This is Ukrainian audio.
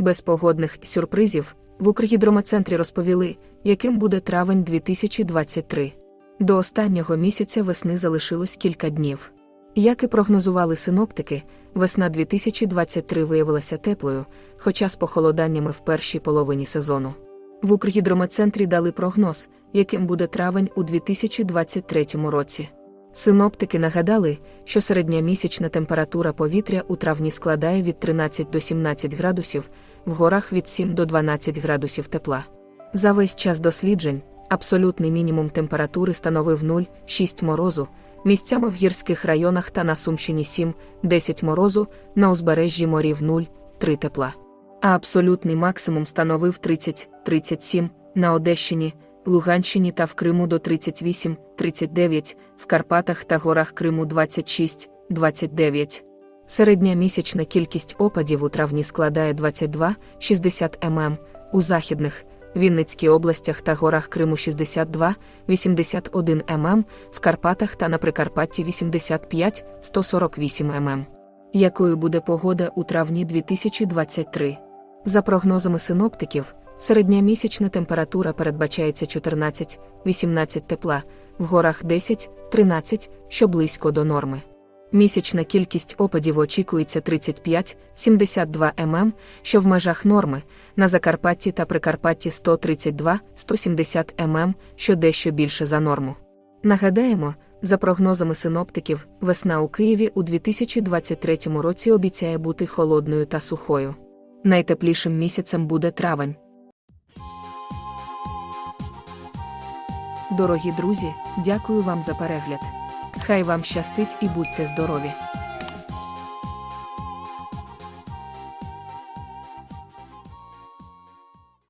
Без погодних сюрпризів в Укргідромецентрі розповіли, яким буде травень 2023. До останнього місяця весни залишилось кілька днів. Як і прогнозували синоптики, весна 2023 виявилася теплою, хоча з похолоданнями в першій половині сезону. В Укргідромецентрі дали прогноз, яким буде травень у 2023 році. Синоптики нагадали, що середня місячна температура повітря у травні складає від 13 до 17 градусів, в горах від 7 до 12 градусів тепла. За весь час досліджень абсолютний мінімум температури становив 0,6 морозу, місцями в гірських районах та на Сумщині 7-10 морозу, на узбережжі морів 0,3 тепла. А абсолютний максимум становив 30-37 на Одещині, Луганщині та в Криму до 38-39, в Карпатах та горах Криму 26-29. Середня місячна кількість опадів у травні складає 22-60 мм, у західних, Вінницькій областях та горах Криму 62-81 мм, в Карпатах та на Прикарпатті 85-148 мм. Якою буде погода у травні 2023? За прогнозами синоптиків, середня місячна температура передбачається 14-18 тепла, в горах 10-13, що близько до норми. Місячна кількість опадів очікується 35-72 мм, що в межах норми, на Закарпатті та Прикарпатті 132-170 мм, що дещо більше за норму. Нагадаємо, за прогнозами синоптиків, весна у Києві у 2023 році обіцяє бути холодною та сухою. Найтеплішим місяцем буде травень. Дорогі друзі, дякую вам за перегляд. Хай вам щастить і будьте здорові!